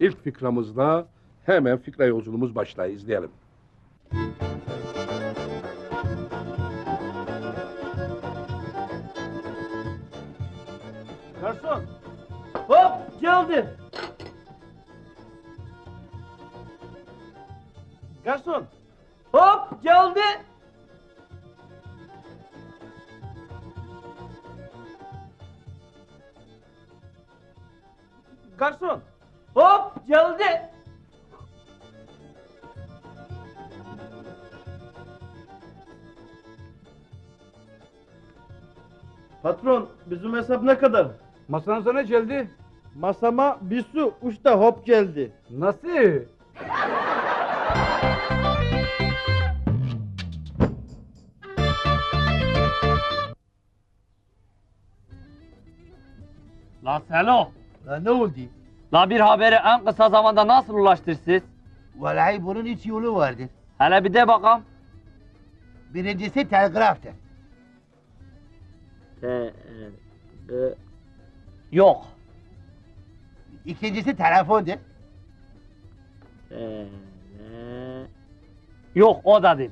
İlk fikramızda hemen fikre yolculuğumuz başlıyor. İzleyelim. Garson. Hop geldi. Garson. Hop geldi. Garson. Hop geldi. Patron bizim hesap ne kadar? Masanıza ne geldi? Masama bir su uçta hop geldi. Nasıl? La Selo, La ne oldu? La bir haberi en kısa zamanda nasıl ulaştırsınız? Vallahi bunun üç yolu vardır. Hele bir de bakalım. Birincisi telgraftır. Te, e, yok. İkincisi telefondur. Te, e, yok o da değil.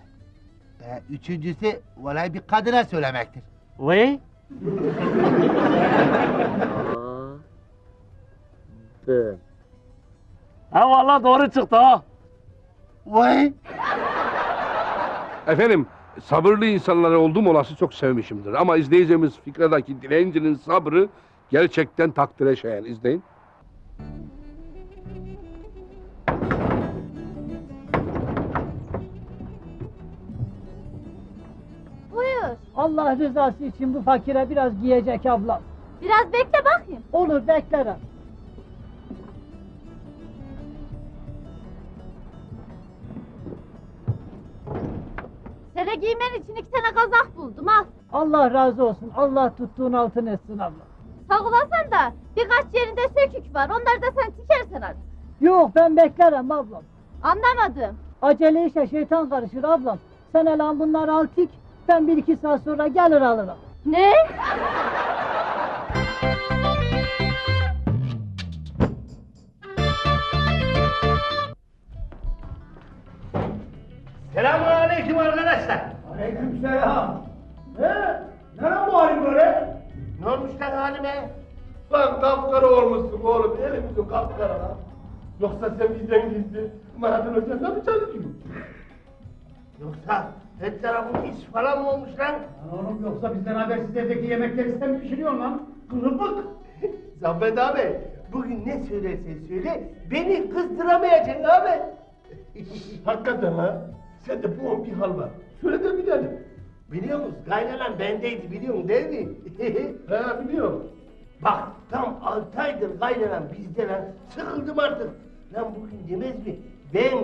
Ee, üçüncüsü vallahi bir kadına söylemektir. Ve? Ha valla doğru çıktı ha. Vay! Efendim sabırlı insanları oldum olası çok sevmişimdir. Ama izleyeceğimiz fikredeki dilencinin sabrı gerçekten takdire şayan. İzleyin. Buyur. Allah rızası için bu fakire biraz giyecek ablam. Biraz bekle bakayım. Olur beklerim. İçin iki tane kazak buldum al. Allah razı olsun. Allah tuttuğun altın etsin ablam. Sağ olasın da birkaç yerinde sökük var. Onları da sen tikersen artık. Yok ben beklerim ablam. Anlamadım. Acele işe şeytan karışır ablam. Sen elan bunları al tik. Ben bir iki saat sonra gelir alırım. Ne? Selamun aleyküm. Aleykümselam. He? Neren bu halin böyle? Ne olmuş lan halime? Lan kapkara olmuşsun oğlum. Elimizin kapkara lan. Yoksa sen bizden gizli Mahadın hocasına mı çalışıyorsun? Yoksa her tarafın iş falan mı olmuş lan? Lan oğlum yoksa bizden habersiz evdeki yemekleri sen mi pişiriyorsun lan? Kılıbık. Zaffet abi, bugün ne söylersen söyle, beni kızdıramayacaksın abi. Hakikaten ha. Sen de bu bir hal var. Söyle de bilelim. Biliyor musun? Kaynanan bendeydi biliyorsun değil mi? He biliyorum. Bak tam altı aydır kaynanan bizde lan. Sıkıldım artık. Lan bugün demez mi? Ben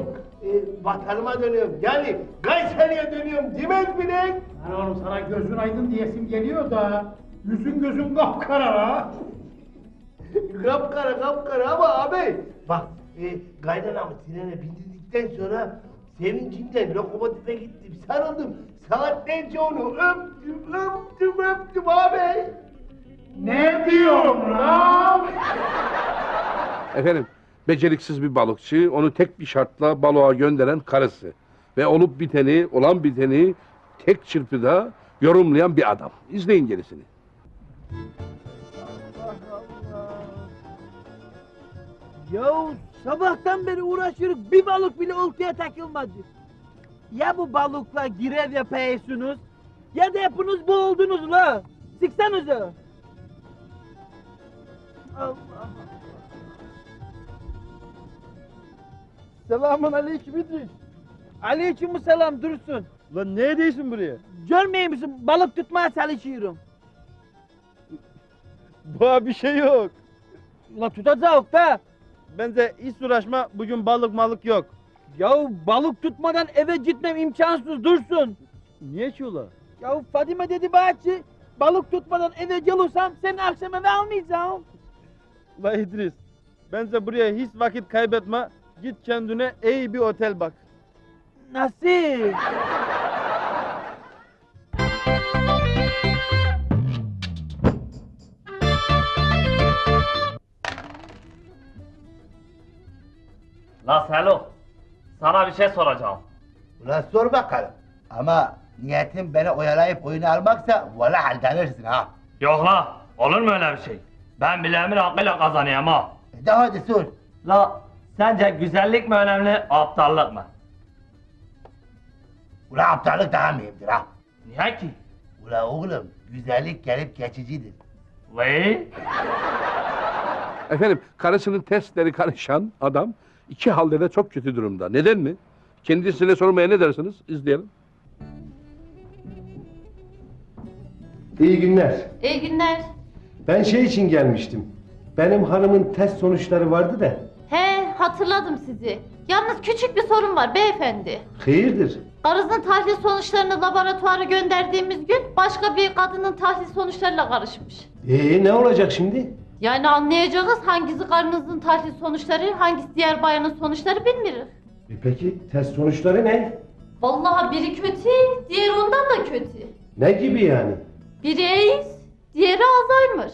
e, vatanıma dönüyorum. Yani Kayseri'ye dönüyorum demez mi lan? Lan oğlum sana gözün aydın diyesim geliyor da yüzün gözün kapkara ha. kapkara kapkara ama abi. Bak e, kaynanamı trene bindirdikten sonra sevincimden lokomotife gittim sarıldım. Saatlerce onu öptüm öptüm öptüm abi. Ne diyorsun lan? Efendim beceriksiz bir balıkçı onu tek bir şartla balığa gönderen karısı. Ve olup biteni, olan biteni tek çırpıda yorumlayan bir adam. İzleyin gerisini. Ya sabahtan beri uğraşıyoruz bir balık bile oltaya takılmadı. Ya bu balıkla girev yapıyorsunuz ya da hepiniz boğuldunuz la. Siksanıza. Allah. Selamun aleyküm İdris. Aleyküm selam Dursun. Lan ne ediyorsun buraya? Görmüyor musun balık tutmaya çalışıyorum. Bana bir şey yok. La tutacağız da. Bence hiç uğraşma bugün balık malık yok. Ya balık tutmadan eve gitmem imkansız Dursun. Niye ki ula? Ya Fadime dedi bahçe balık tutmadan eve gelirsem seni akşam eve almayacağım. La İdris, bence buraya hiç vakit kaybetme. Git kendine iyi bir otel bak. Nasıl? La Selo, sana bir şey soracağım. Ulan sor bakalım. Ama niyetin beni oyalayıp oyunu almaksa valla haldenirsin ha. Yok la, olur mu öyle bir şey? Ben bileğimin hakkıyla kazanayım ha. E de hadi sor. La, sence güzellik mi önemli, aptallık mı? Ulan aptallık daha mühimdir ha. Niye ki? Ulan oğlum güzellik gelip geçicidir. Ve Efendim karısının testleri karışan adam iki halde de çok kötü durumda. Neden mi? Kendisine sormaya ne dersiniz? İzleyelim. İyi günler. İyi günler. Ben şey için gelmiştim. Benim hanımın test sonuçları vardı da. He hatırladım sizi. Yalnız küçük bir sorun var beyefendi. Hayırdır? Karısının tahlil sonuçlarını laboratuvara gönderdiğimiz gün başka bir kadının tahlil sonuçlarıyla karışmış. Ee ne olacak şimdi? Yani anlayacağız hangisi karınızın tahlil sonuçları, hangisi diğer bayanın sonuçları bilmiyoruz. E peki test sonuçları ne? Vallahi biri kötü, diğeri ondan da kötü. Ne gibi yani? Biri AIDS, diğeri Alzheimer.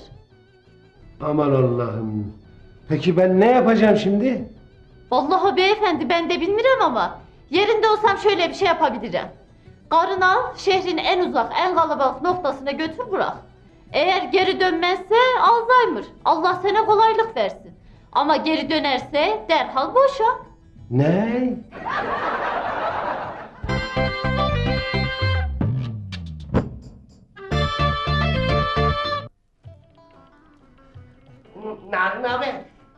Aman Allah'ım. Peki ben ne yapacağım şimdi? Vallahi beyefendi ben de bilmiyorum ama yerinde olsam şöyle bir şey yapabilirim. Karını al, şehrin en uzak, en kalabalık noktasına götür bırak. Eğer geri dönmezse Alzheimer. Allah sana kolaylık versin. Ama geri dönerse derhal boşa. Ne? Narin abi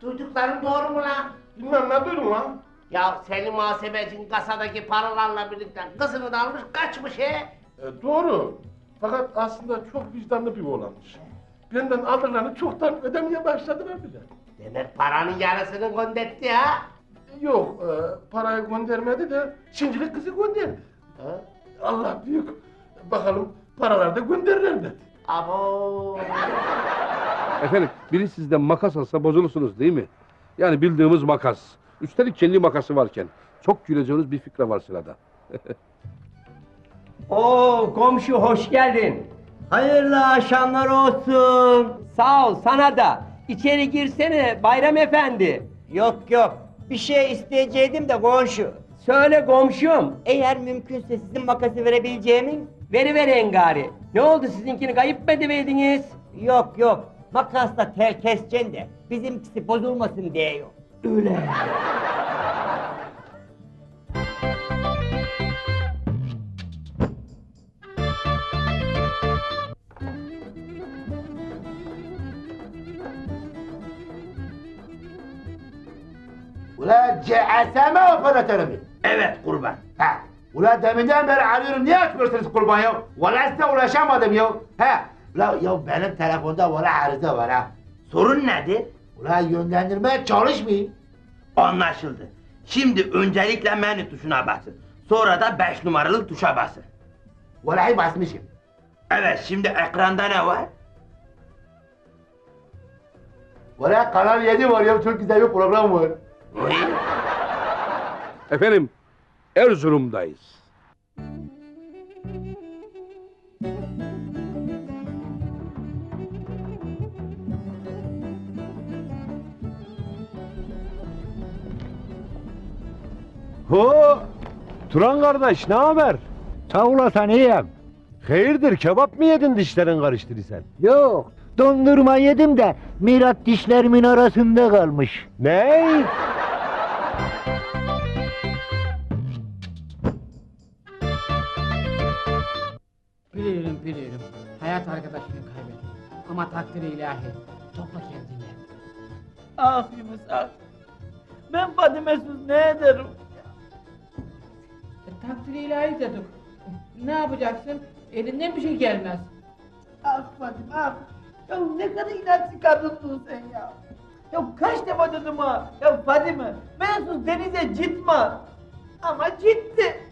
duydukların doğru mu lan? Bilmem ne duydum lan. Ya Selim muhasebecinin kasadaki paralarla birlikte kızını da almış kaçmış he. E, doğru. Fakat aslında çok vicdanlı bir oğlanmış. Benden aldıklarını çoktan ödemeye başladılar bile. Demek paranın yarısını göndertti ha. Yok, e, parayı göndermedi de şimdilik kızı gönderdi. Ha? Allah büyük. Bakalım paralar da gönderirler dedi. Abo. Efendim biri sizden makas alsa bozulursunuz değil mi? Yani bildiğimiz makas. Üstelik kendi makası varken. Çok güleceğiniz bir fikre var sırada. Oo komşu hoş geldin. Hayırlı akşamlar olsun. Sağ ol sana da. İçeri girsene Bayram Efendi. Yok yok. Bir şey isteyeceydim de komşu. Söyle komşum. Eğer mümkünse sizin makası verebileceğimi veriver engari. Ne oldu sizinkini kayıp mı ediverdiniz? Yok yok. Makasla tel keseceksin de bizimkisi bozulmasın diye yok. Öyle. Ula CSM operatörü mü? Evet kurban. Ha. Ula deminden beri arıyorum niye açmıyorsunuz kurban ya? Valla size ulaşamadım ya. Ha. Ula ya benim telefonda valla arıza var ha. Sorun nedir? Ula yönlendirmeye çalışmayayım. Anlaşıldı. Şimdi öncelikle menü tuşuna basın. Sonra da 5 numaralı tuşa basın. Vallahi basmışım. Evet şimdi ekranda ne var? Valla Kanal 7 var ya çok güzel bir program var. Efendim Erzurum'dayız. Ho! Turan kardeş ne haber? Sağ olasın iyiyim. Hayırdır kebap mı yedin dişlerin karıştırı sen? Yok dondurma yedim de mirat dişlerimin arasında kalmış. Ne? Ama takdiri ilahi. Topla kendini. Ah Yunus ah. Ben Fadime'siz ne ederim? E, takdiri ilahi dedik. Ne yapacaksın? Elinden bir şey gelmez. Ah Fadime ah. Ya ne kadar inatçı kadınsın sen ya. Ya kaç defa dedim ha. Ya Fadime bensiz denize gitme. Ama gitti.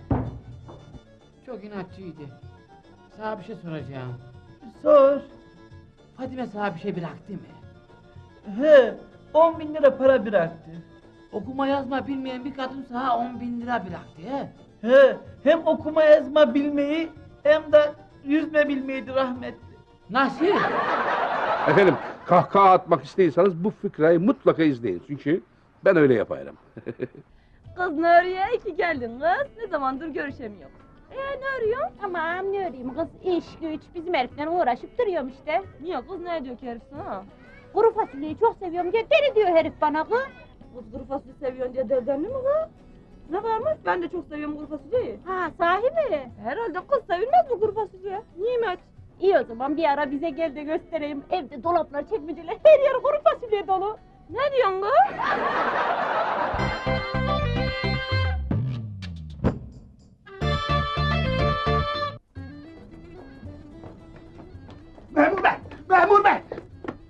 Çok inatçıydı. Sana bir şey soracağım. Sor. Fadime sana bir şey bıraktı mı? He 10 bin lira para bıraktı. Okuma yazma bilmeyen bir kadın sana 10 bin lira bıraktı he. He hem okuma yazma bilmeyi hem de yüzme bilmeydi rahmetli. Nasıl? Efendim kahkaha atmak istiyorsanız bu fıkrayı mutlaka izleyin. Çünkü Ben öyle yaparım. Kız nereye iki geldin kız? Ne zamandır görüşemiyor. Ee ne arıyorsun? Aman ne öreyim kız iş güç bizim herifle uğraşıp duruyorum işte. Niye kız ne diyor ki herif sana? Kuru fasulyeyi çok seviyorum diye deli diyor herif bana kız. Kız kuru fasulye seviyorsun diye delidenli mi kız? Ne varmış? Ben de çok seviyorum kuru fasulyeyi. Ha sahi mi? Herhalde kız sevilmez mi kuru fasulye? Nimet. İyi o zaman bir ara bize gel de göstereyim. Evde dolaplar çekmeceler her yer kuru fasulye dolu. Ne diyorsun kız? Memur Bey! Memur Bey!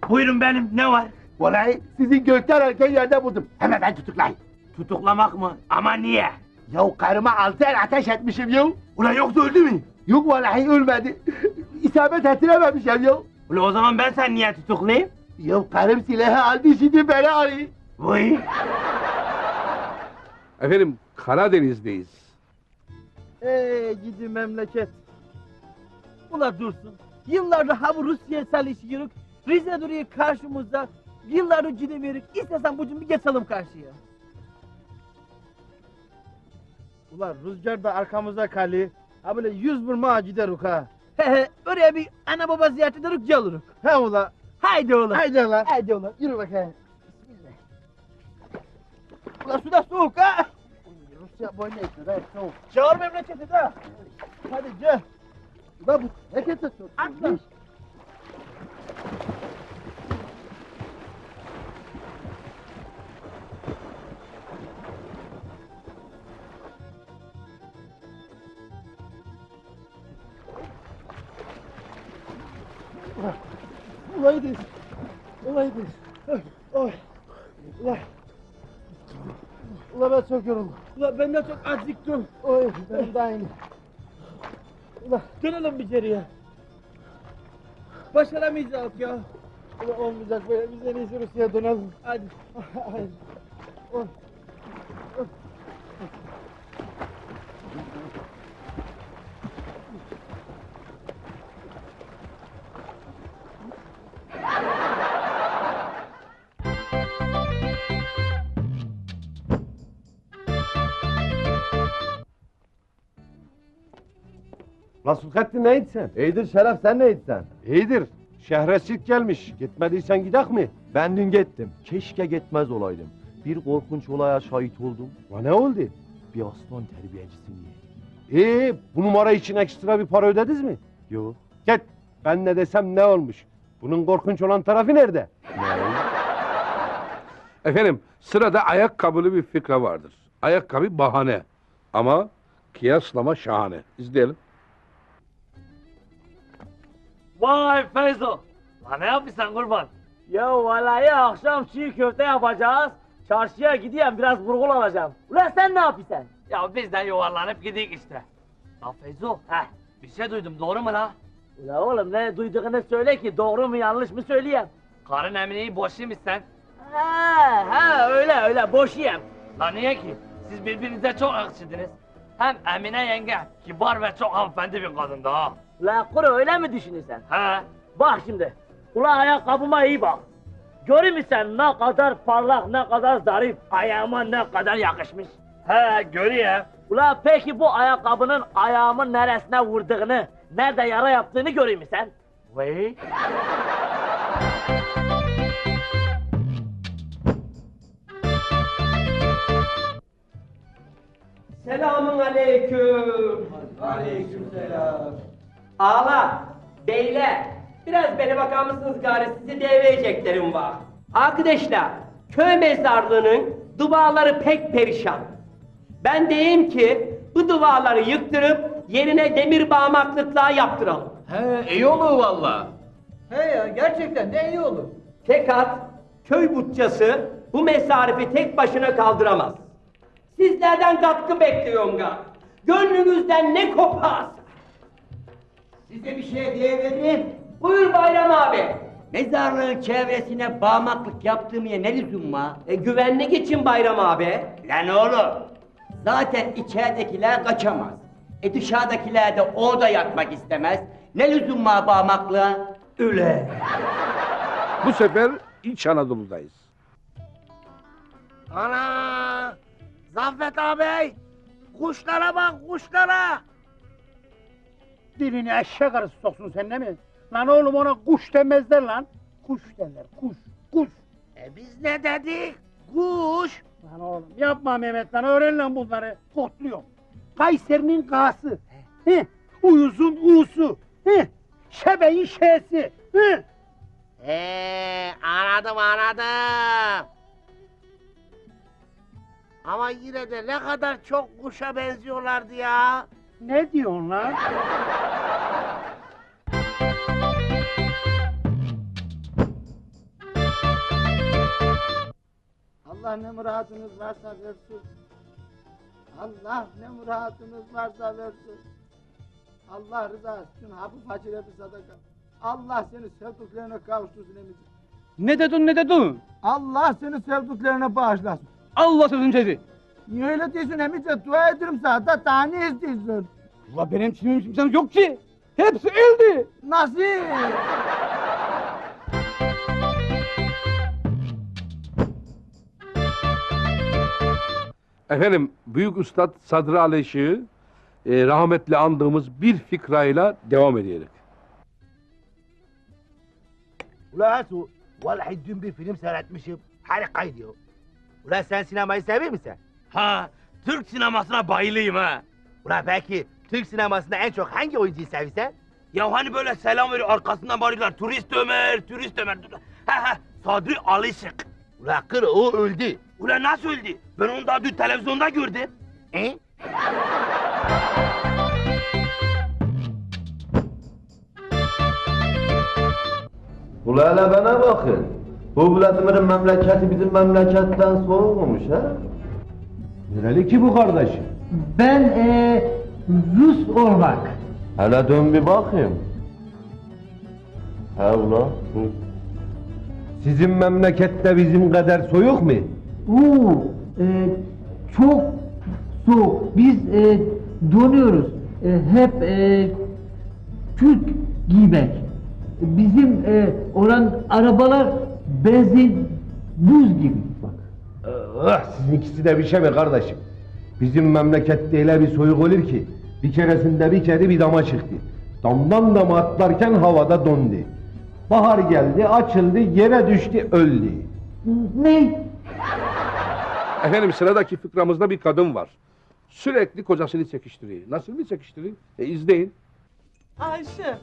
Buyurun benim ne var? Vallahi sizin gökten erken yerde buldum. Hemen ben tutuklayın. Tutuklamak mı? Ama niye? Ya karıma altı el ateş etmişim ya. Ulan yoksa öldü mü? Yok vallahi ölmedi. İsabet ettirememişim ya. Ulan o zaman ben sen niye tutuklayayım? Ya karım silahı aldı şimdi beni arıyor. Vay. Efendim Karadeniz'deyiz. Eee gidi memleket. Ula dursun. Yıllardır ha bu Rusya'ya çalışıyoruz. Rize duruyor karşımızda. Yıllardır gidemeyiz. İstesen bugün bir geçelim karşıya. Ulan rüzgar da arkamızda kali. Ha böyle yüz vurma gideruk ha. He he oraya bir ana baba ziyaret ederuk geliruk. He ula. Haydi ula. Haydi ula. Haydi ula. Yürü bakayım. Bismillah. Ulan suda soğuk ha. Rusya boyuna etti soğuk. Çağır memleketi de. Hadi gel. Ulan bu herkese soğuk. Atla. Olaydı. Olaydı. Oy. Ulan. Ulan ben çok yoruldum. Ulan ben de çok acıktım. Oy benim de aynı. Ulan dönelim bir geriye. Başaramayacağız ya. Ulan olmayacak böyle. Biz en iyisi Rusya'ya dönelim. Hadi. Hadi. La Sulhattin neydi sen? İyidir Şeref sen ne sen? İyidir. Şehre silk gelmiş. Gitmediysen gidek mi? Ben dün gittim. Keşke gitmez olaydım. Bir korkunç olaya şahit oldum. La ne oldu? Bir aslan terbiyecisini yedik. İyi, bu numara için ekstra bir para ödediniz mi? Yok. Git. Ben ne desem ne olmuş? Bunun korkunç olan tarafı nerede? Efendim sırada ayakkabılı bir fikra vardır. Ayakkabı bahane ama kıyaslama şahane. İzleyelim. Vay Feyzo. Lan ne yapıyorsun kurban? Ya vallahi akşam çiğ köfte yapacağız. Çarşıya gideyim biraz burgul alacağım. Ulan sen ne yapıyorsun? Ya biz de yuvarlanıp gidik işte. Ya Feyzo. Heh. Bir şey duydum doğru mu la? Ulan oğlum ne duyduğunu söyle ki doğru mu yanlış mı söyleyeyim. Karın Emine'yi boşayım sen. Ha ha öyle öyle boş yiyem. La niye ki? Siz birbirinize çok yakışırdınız. Hem Emine yenge kibar ve çok hanımefendi bir kadındı ha. Ulan kuru öyle mi düşünürsen? He. Bak şimdi. Ulan ayakkabıma iyi bak. Görür müsün ne kadar parlak ne kadar zarif ayağıma ne kadar yakışmış. He görüyor. Ulan peki bu ayakkabının ayağımın neresine vurduğunu, nerede yara yaptığını görür müsün? Vay. Selamun aleyküm. Aleyküm selam. Ağla, beyler. Biraz beni bakar mısınız gari sizi devreyeceklerim var. Arkadaşlar, köy mezarlığının duvarları pek perişan. Ben diyeyim ki bu duvarları yıktırıp yerine demir bağmaklıklar yaptıralım. He iyi olur valla. He ya gerçekten ne iyi olur. Fakat köy bütçesi bu mesarifi tek başına kaldıramaz. Sizlerden katkı bekliyorum ga. Gönlünüzden ne koparsa. Size bir şey diyebilirim. Buyur Bayram abi. Mezarlığın çevresine bağmaklık yaptığım ne lüzum var? E, güvenlik için Bayram abi. Lan oğlum. Zaten içeridekiler kaçamaz. E dışarıdakiler de orada yatmak istemez. Ne lüzum var bağmaklığa? Üle. Bu sefer İç Anadolu'dayız. Ana! Zaffet ağabey! Kuşlara bak kuşlara! Dilini eşek arısı soksun sen ne mi? Lan oğlum ona kuş demezler lan. Kuş derler kuş kuş. E biz ne dedik? Kuş! Lan oğlum yapma Mehmet lan öğren lan bunları. Kotluyor. Kayseri'nin kası. Heh. Uyuz'un u'su. Heh. Şebeğin ş'si. Heh. Eee anladım anladım. Ama yine de ne kadar çok kuşa benziyorlardı ya. Ne diyorsun lan? Allah ne muradınız varsa versin. Allah ne muradınız varsa versin. Allah rızası için hafif facire bir sadaka. Allah seni sevdiklerine kavuştursun emici. Ne dedin ne dedin? Allah seni sevdiklerine bağışlasın. Allah sözün sözü. Niye öyle diyorsun emici? Dua ederim sana da daha ne istiyorsun? Ula benim çimim kimsem yok ki. Hepsi öldü. Nasıl? Efendim Büyük Üstad Sadri Aleyşi'yi e, rahmetli andığımız bir fikrayla devam ediyoruz. Ulan Asu, vallahi dün bir film seyretmişim. Harikaydı ya. Ulan sen sinemayı seviyor musun? Ha, Türk sinemasına bayılıyım ha. Ulan peki Türk sinemasında en çok hangi oyuncuyu seviyorsun? Ya hani böyle selam veriyor arkasından bağırıyorlar turist Ömer, turist Ömer. Ha ha, Sadri Alışık. Ulan kır o öldü. Ulan nasıl öldü? Ben onu daha dün televizyonda gördüm. E? Ula hele bana bakın. Bu Vladimir'in memleketi bizim memleketten soğukmuş ha? Nereli ki bu kardeşim? Ben eee Rus olmak. Hele dön bir bakayım. He ula. Hı. Sizin memlekette bizim kadar soğuk mu? Oo, e, çok soğuk. Biz e, donuyoruz. E, hep e, Türk giymek. Bizim e, olan arabalar benzin buz gibi. Ah, sizinkisi de bir şey mi kardeşim? Bizim memlekette öyle bir soğuk olur ki bir keresinde bir kedi bir dama çıktı. Damdan dama atlarken havada dondu. Bahar geldi, açıldı, yere düştü, öldü. Ne? Efendim sıradaki fıkramızda bir kadın var. Sürekli kocasını çekiştiriyor. Nasıl bir çekiştiriyor? E izleyin. Ayşe,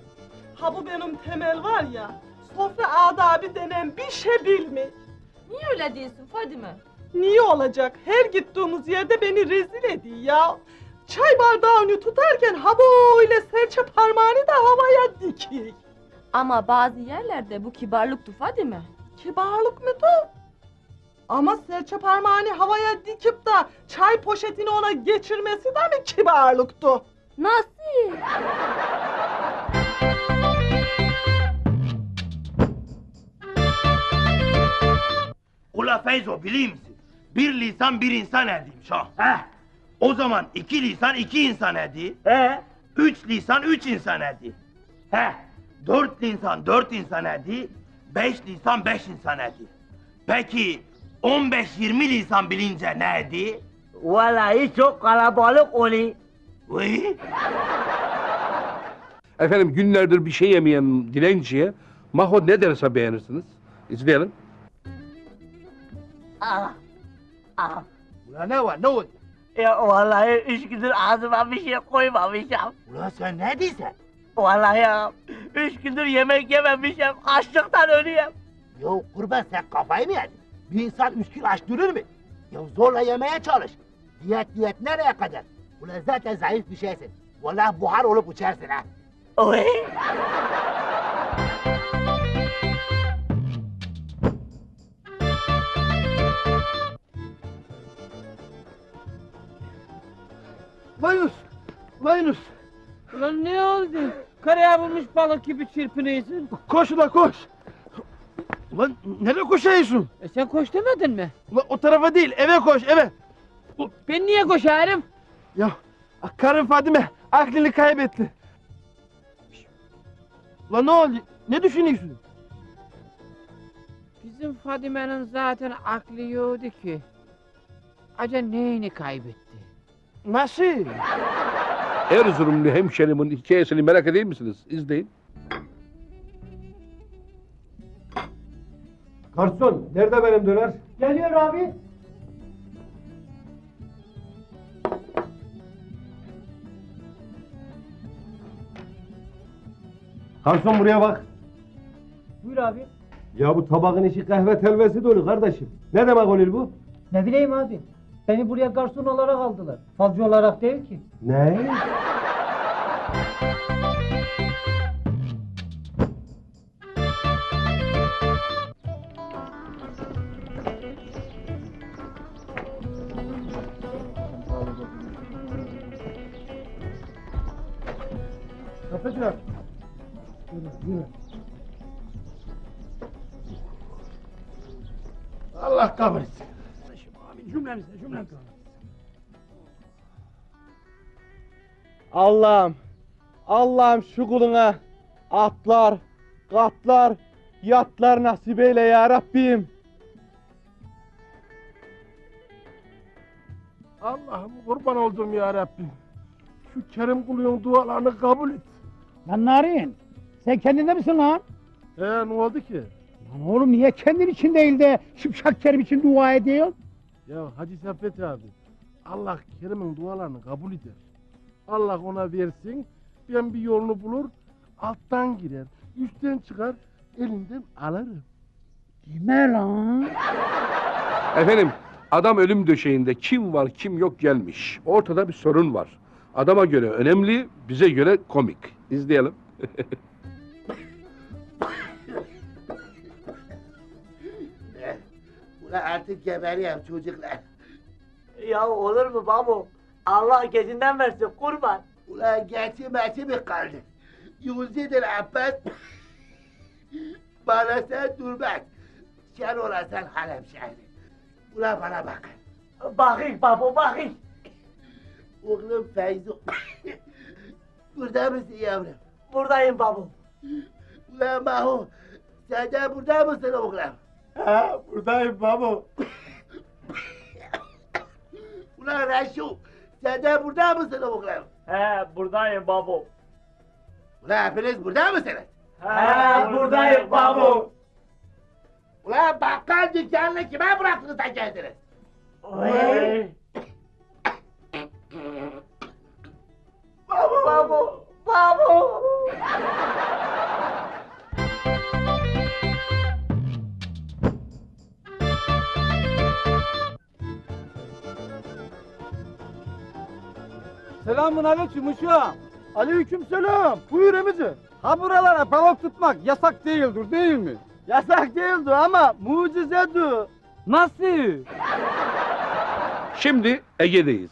ha bu benim temel var ya, sofra adabı denen bir şey bilmiyor. Niye öyle diyorsun Fadime? Niye olacak? Her gittiğimiz yerde beni rezil ediyor ya. Çay bardağını tutarken ha böyle serçe parmağını da havaya dikiyor. Ama bazı yerlerde bu kibarlıktı Fadime. Kibarlık mı da? Ama serçe parmağını havaya dikip de çay poşetini ona geçirmesi de mi kibarlıktı? Nasıl? Ula Feyzo musun? Bir lisan bir insan ediymiş ha. Heh. O zaman iki lisan iki insan edi. He. Üç lisan üç insan edi. He. Dört lisan dört insan edi. Beş lisan beş insan edi. Peki 15-20 lisan bilince ne edi? Vallahi çok kalabalık oluyor. Vay. Efendim günlerdir bir şey yemeyen dilenciye Maho ne derse beğenirsiniz. İzleyelim. Ah. Ah. Ulan ne var ne oldu? Ya vallahi üç gündür ağzıma bir şey koymamışım. Ulan sen ne diyorsun? Vallahi ya. Üç gündür yemek yememişim. Açlıktan ölüyorum. Ya kurban sen kafayı mı yedin? Bir insan üç kilo aç durur mu? Ya zorla yemeye çalış. Diyet diyet nereye kadar? Ulan zaten zayıf bir şeysin. Vallahi buhar olup uçarsın ha. Oy. Mayus! Mayus! Ulan ne oldu? Karaya bulmuş balık gibi çırpınıyorsun. Koş ula koş! Ulan nereye koşuyorsun? E sen koş demedin mi? Ulan o tarafa değil eve koş eve! Ben niye koşarım? Ya karın Fadime aklını kaybetti. Ulan ne oldu? Ne düşünüyorsun? Bizim Fadime'nin zaten aklı yoktu ki. Acaba neyini kaybetti? Nasıl? Erzurumlu hemşerimin hikayesini merak edeyim misiniz? İzleyin. Garson nerede benim döner? Geliyor abi. Garson buraya bak. Buyur abi. Ya bu tabağın içi kahve telvesi dolu kardeşim. Ne demek oluyor bu? Ne bileyim abi. Beni buraya garson olarak aldılar. Falcı olarak değil ki. Ne? Kapıcı. Yürü, yürü. Allah kabul etsin. Cümlemize, cümlemize. Allah'ım, Allah'ım şu kuluna atlar, katlar, yatlar nasip eyle ya Rabbim. Allah'ım kurban oldum ya Rabbim. Şu Kerim kulun dualarını kabul et. Lan Narin, sen kendinde misin lan? He ne oldu ki? Lan oğlum niye kendin için değil de Şıpşak Kerim için dua ediyorsun? Ya Hacı Saffet abi. Allah Kerim'in dualarını kabul eder. Allah ona versin. Ben bir yolunu bulur. Alttan girer. Üstten çıkar. Elinden alırım. Deme lan. Efendim adam ölüm döşeğinde kim var kim yok gelmiş. Ortada bir sorun var. Adama göre önemli, bize göre komik. İzleyelim. Ulan artık geberiyorum çocuklar. Ya olur mu babu? Allah gecinden versin kurban. Ulan geçi meci mi kaldı? Yüzüdür Abbas. bana sen durmaz. Sen olasan Halep şehri. Ulan bana bak. Bakayım babu bakayım. Oğlum Feyzo. burada mısın yavrum? Buradayım babu. Ulan Mahu. Sen de burada mısın oğlum? Ha buradayım babu. Ulan Reşu. Sen de burada mısın oğlum? He buradayım babu. Ulan hepiniz burada mısınız? He buradayım babu. Ulan bakkal dükkanını kime bıraktınız da geldiniz? Oy. Selamun aleyküm uşağım. Aleyküm selam. Buyur emici. Ha buralara balık tutmak yasak değildir değil mi? Yasak değildir ama mucizedir. Nasıl? Şimdi Ege'deyiz.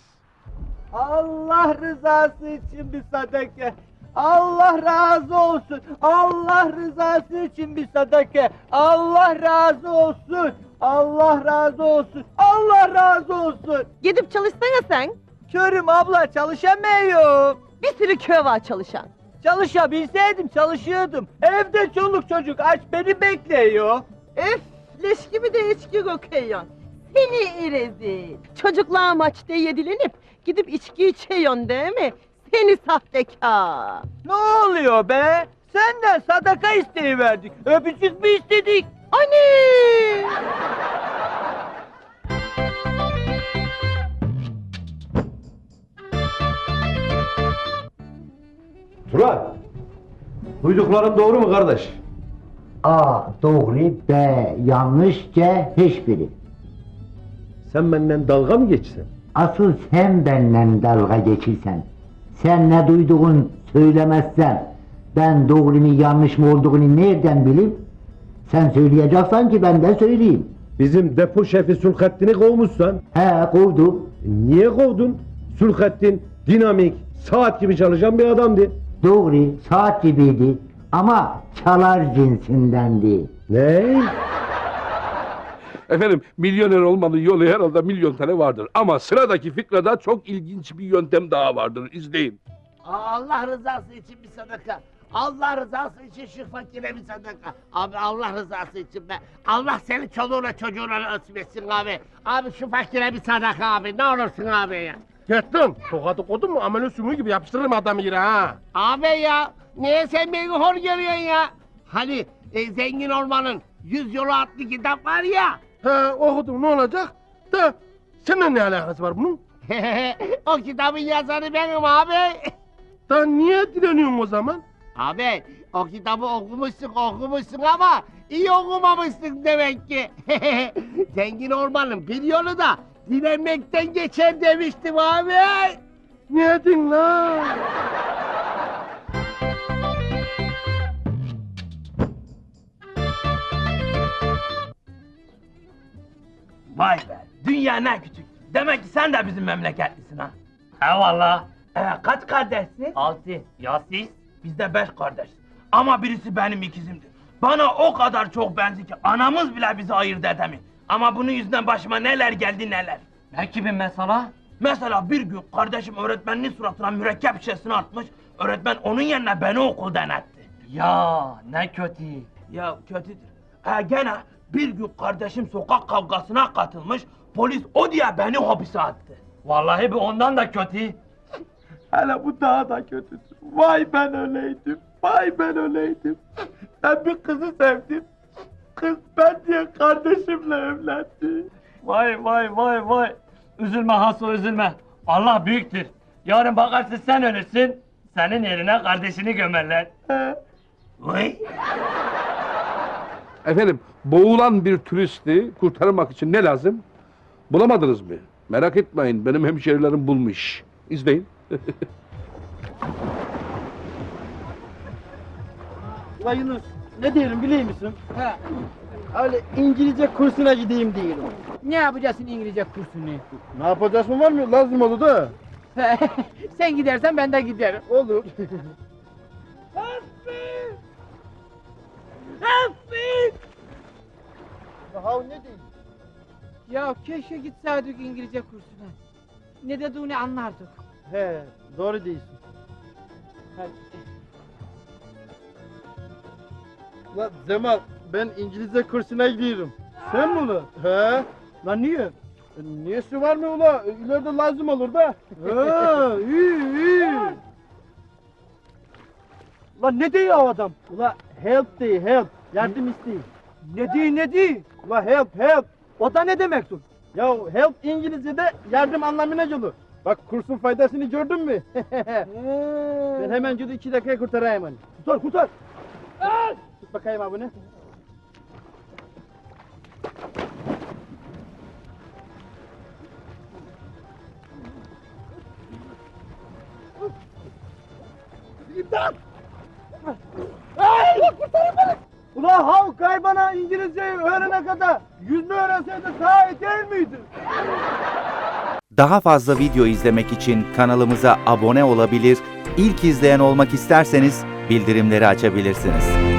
Allah rızası için bir sadaka. Allah razı olsun. Allah rızası için bir sadaka. Allah razı olsun. Allah razı olsun. Allah razı olsun. Gidip çalışsana sen. Körüm abla çalışamıyorum. Bir sürü köy var çalışan. Çalışabilseydim çalışıyordum. Evde çoluk çocuk aç beni bekliyor. Öf leş gibi de içki kokuyorsun. Seni irezil. Çocuklar maçta yedilenip gidip içki içiyorsun değil mi? Seni sahtekar. Ne oluyor be? Senden sadaka isteyiverdik. Öpücük mü istedik? Anne! Turan. Duydukların doğru mu kardeş? A doğru, B yanlış, C hiçbiri. Sen benden dalga mı geçsen? Asıl sen benimle dalga geçirsen. Sen ne duyduğun söylemezsen, ben doğru mu yanlış mı olduğunu nereden bileyim? Sen söyleyeceksen ki ben de söyleyeyim. Bizim depo şefi Sulhattin'i kovmuşsan. He kovdum. Niye kovdun? Sulhattin dinamik, saat gibi çalışan bir adamdı. Doğru, saat gibiydi ama çalar cinsindendi. Ne? Efendim milyoner olmanın yolu herhalde milyon tane vardır. Ama sıradaki fikrada çok ilginç bir yöntem daha vardır. İzleyin. Allah rızası için bir sadaka. Allah rızası için şu fakire bir sadaka. Abi Allah rızası için be. Allah seni çoluğuna çocuğuna nasip etsin abi. Abi şu fakire bir sadaka abi. Ne olursun abi ya. Gittin. Tokadı kodun mu amele sümüğü gibi yapıştırırım adamı yere ha. Abi ya niye sen beni hor görüyorsun ya? Hani e, zengin olmanın yüz yolu adlı kitap var ya. He okudum ne olacak? Da seninle ne alakası var bunun? o kitabın yazarı benim abi. Da niye direniyorsun o zaman? Abi o kitabı okumuşsun okumuşsun ama iyi okumamışsın demek ki. Zengin olmanın bir yolu da direnmekten geçer demiştim abi. Ne edin lan? Vay be, dünya ne küçük. Demek ki sen de bizim memleketlisin ha. He valla. Ee, kaç kardeşsin? Altı. Ya siz? Biz de beş kardeş. Ama birisi benim ikizimdir. Bana o kadar çok benzi ki anamız bile bizi ayırt edemiyor. Ama bunun yüzünden başıma neler geldi neler. Ne gibi mesela? Mesela bir gün kardeşim öğretmenin suratına mürekkep şişesini atmış. Öğretmen onun yerine beni okul denetti. Ya ne kötü. Ya kötüdür. Ha gene bir gün kardeşim sokak kavgasına katılmış. Polis o diye beni hapise attı. Vallahi bu ondan da kötü. Hele bu daha da kötüdür. Vay ben öyleydim. Vay ben öyleydim. Ben bir kızı sevdim. Kız ben diye kardeşimle evlendi. Vay vay vay vay. Üzülme Haso üzülme. Allah büyüktür. Yarın bakarsın sen ölürsün. Senin yerine kardeşini gömerler. Vay. Efendim boğulan bir turisti kurtarmak için ne lazım? Bulamadınız mı? Merak etmeyin benim hemşerilerim bulmuş. İzleyin. Ulan Yunus ne diyelim biliyor musun? He. Öyle İngilizce kursuna gideyim diyorum. Ne yapacaksın İngilizce kursunu? Ne yapacağız mı var mı? Lazım oldu da. Sen gidersen ben de giderim. Olur. Ha ne diyeyim? Ya keşke gitseydik İngilizce kursuna. Ne dediğini anlardık. He doğru değilsin. Lan Cemal ben İngilizce kursuna gidiyorum. Sen mi ulan? He. Lan niye? E, niyesi var mı ula? E, İleride lazım olur da. He iyi iyi. Lan ne diyor o adam? Ula help diyor help. Yardım isteyin. Ne diyor ne diyor? Ula help help. O da ne demektir? Ya help İngilizce'de yardım anlamına gelir. Bak kursun faydasını gördün mü? ben hemen gidiyor iki dakikaya kurtarayım hani. Kurtar kurtar. Tut bakayım abi ne? İmdat! Ay! Kurtarın beni! Ulan hav kaybana İngilizceyi öğrene kadar yüzme öğrenseydi daha değil miydi? Daha fazla video izlemek için kanalımıza abone olabilir, ilk izleyen olmak isterseniz bildirimleri açabilirsiniz.